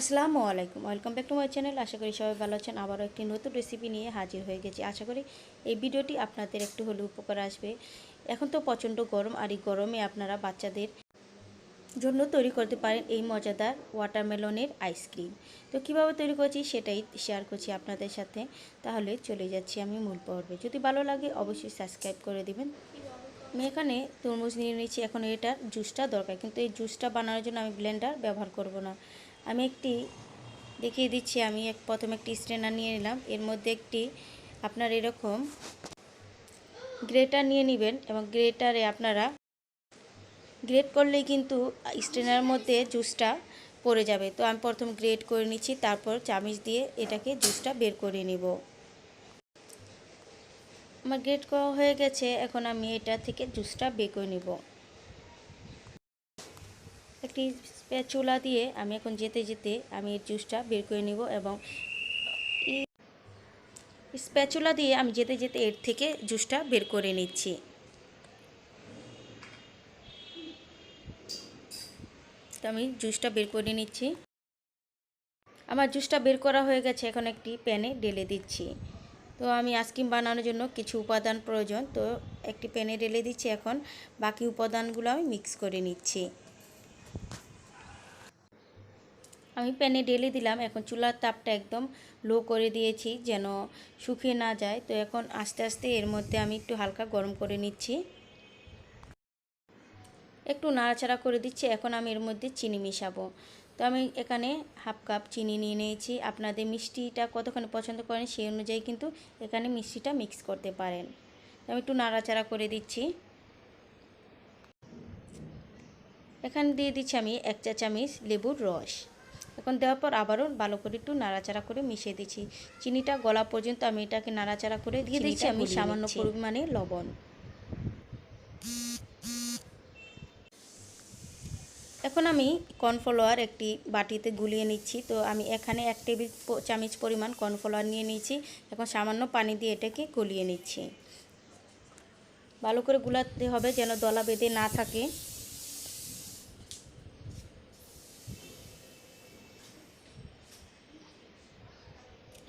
আসসালামু আলাইকুম। Welcome back to my channel আশা করি সবাই ভালো আছেন। আবারও একটি নতুন রেসিপি নিয়ে হাজির হয়ে গেছি। আশা করি এই ভিডিওটি আপনাদের একটু হলে উপকার আসবে। এখন তো প্রচণ্ড গরম, আর এই গরমে আপনারা বাচ্চাদের জন্য তৈরি করতে পারেন এই মজাদার ওয়াটারমেলনের আইসক্রিম তো কীভাবে তৈরি করছি সেটাই শেয়ার করছি আপনাদের সাথে। তাহলে চলে যাচ্ছি আমি মূল পর্বে। যদি ভালো লাগে অবশ্যই সাবস্ক্রাইব করে দিবেন। আমি এখানে তরমুজ নিয়ে নিয়েছি। এখন এটার জুসটা দরকার। কিন্তু এই জুসটা বানানোর জন্য আমি ব্লেন্ডার ব্যবহার করব না। আমি একটি দেখিয়ে দিচ্ছি, আমি এক, প্রথম একটি স্ট্রেনার নিয়ে নিলাম। এর মধ্যে একটি আপনার এরকম গ্রেটার নিয়ে নেবেন এবং গ্রেটারে আপনারা গ্রেট করলেই কিন্তু স্ট্রেনার মধ্যে জুসটা পড়ে যাবে। তো আমি প্রথম গ্রেট করে নিচ্ছি, তারপর চামিচ দিয়ে এটাকে জুসটা বের করে নিব। আমার গ্রেট করা হয়ে গেছে, এখন আমি এটা থেকে জুসটা বের করে নিব। একটি চুলা দিয়ে আমি এখন যেতে যেতে আমি এর জুসটা বের করে নিব এবং স্প্যাচুলা দিয়ে আমি যেতে যেতে এর থেকে জুসটা বের করে নিচ্ছি। তো আমি জুসটা বের করে নিচ্ছি। আমার জুসটা বের করা হয়ে গেছে, এখন একটি প্যানে ঢেলে দিচ্ছি। তো আমি আইসক্রিম বানানোর জন্য কিছু উপাদান প্রয়োজন, তো একটি প্যানে ঢেলে দিচ্ছি। এখন বাকি উপাদানগুলো আমি মিক্স করে নিচ্ছি। আমি প্যানে ঢেলে দিলাম। এখন চুলার তাপটা একদম লো করে দিয়েছি যেন শুকিয়ে না যায়। তো এখন আস্তে আস্তে এর মধ্যে আমি একটু হালকা গরম করে নিচ্ছি। একটু নাড়াচাড়া করে দিচ্ছি। এখন আমি এর মধ্যে চিনি মিশাবো। তো আমি এখানে হাফ কাপ চিনি নিয়ে নিয়েছি। আপনাদের মিষ্টিটা কতখানি পছন্দ করেন সেই অনুযায়ী কিন্তু এখানে মিষ্টিটা মিক্স করতে পারেন। আমি একটু নাড়াচাড়া করে দিচ্ছি। এখানে দিয়ে দিচ্ছি আমি এক চা চামচ লেবুর রস। এখন দেওয়ার পর আবারও ভালো করে একটু নাড়াচাড়া করে মিশিয়ে দিচ্ছি। চিনিটা গলা পর্যন্ত আমি এটাকে নাড়াচাড়া করে দিয়ে দিচ্ছি আমি সামান্য পরিমাণে লবণ। এখন আমি কর্নফ্লাওয়ার একটি বাটিতে গুলিয়ে নিচ্ছি। তো আমি এখানে এক টেবিল চামচ পরিমাণ কর্নফ্লাওয়ার নিয়ে নিয়েছি। এখন সামান্য পানি দিয়ে এটাকে গলিয়ে নিচ্ছি। ভালো করে গুলাতে হবে যেন দলা বেঁধে না থাকে।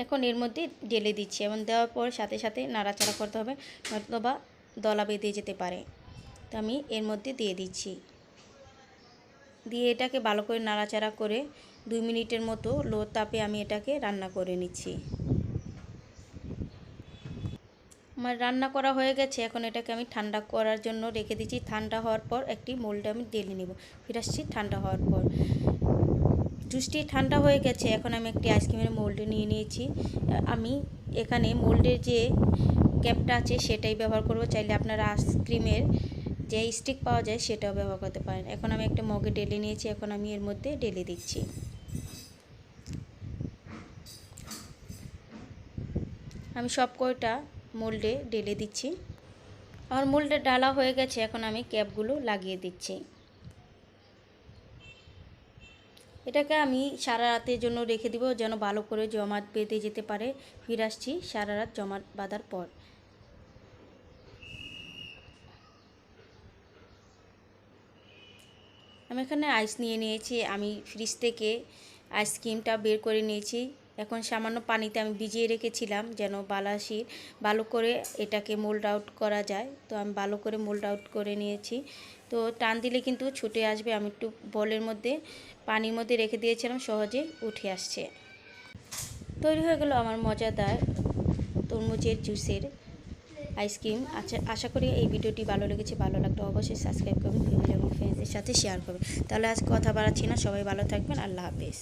এখন এর মধ্যে ঢেলে দিচ্ছি এবং দেওয়ার পর সাথে সাথে নাড়াচাড়া করতে হবে নয়তোবা দলা বেঁধে যেতে পারে। তো আমি এর মধ্যে দিয়ে দিচ্ছি। দিয়ে এটাকে ভালো করে নাড়াচাড়া করে দুই মিনিটের মতো লো তাপে আমি এটাকে রান্না করে নিচ্ছি। আমার রান্না করা হয়ে গেছে, এখন এটাকে আমি ঠান্ডা করার জন্য রেখে দিচ্ছি। ঠান্ডা হওয়ার পর একটি মোল্ডে আমি ঢেলে নেব। ফিরে আসছি ঠান্ডা হওয়ার পর। জুসটি ঠান্ডা হয়ে গেছে, এখন আমি একটি আইসক্রিমের মোল্ডে নিয়ে নিয়েছি। আমি এখানে মোল্ডের যে ক্যাপটা আছে সেটাই ব্যবহার করব। চাইলে আপনারা আইসক্রিমের যে স্টিক পাওয়া যায় সেটাও ব্যবহার করতে পারেন। এখন আমি একটা মগে ডেলে নিয়েছি, এখন আমি এর মধ্যে ডেলে দিচ্ছি। আমি সব কয়টা মোল্ডে ডেলে দিচ্ছি। আমার মোল্ডে ডালা হয়ে গেছে, এখন আমি ক্যাপগুলো লাগিয়ে দিচ্ছি। এটাকে আমি সারা রাতের জন্য রেখে দিব যেন ভালো করে জমাট বেঁধে যেতে পারে। ফিরে আসছি সারা রাত জমাট বাঁধার পর। আমি এখানে আইস নিয়ে নিয়েছি, আমি ফ্রিজ থেকে আইসক্রিমটা বের করে নিয়েছি। এখন সামান্য পানিতে আমি ভিজিয়ে রেখেছিলাম যেন বালাসির ভালো করে এটাকে মোল্ড আউট করা যায়। তো আমি ভালো করে মোল্ড আউট করে নিয়েছি। তো টান দিলে কিন্তু ছুটে আসবে। আমি একটু বলের মধ্যে, পানির মধ্যে রেখে দিয়েছিলাম, সহজে উঠে আসছে। তৈরি হয়ে গেল আমার মজাদার তরমুজের জুসের আইসক্রিম। আচ্ছা আশা করি এই ভিডিওটি ভালো লেগেছে। ভালো লাগলে অবশ্যই সাবস্ক্রাইব করবেন, ফ্যামিলি এবং ফ্রেন্ডসদের সাথে শেয়ার করবেন। তাহলে আজ কথা বাড়াচ্ছি না। সবাই ভালো থাকবেন। আল্লাহ হাফেজ।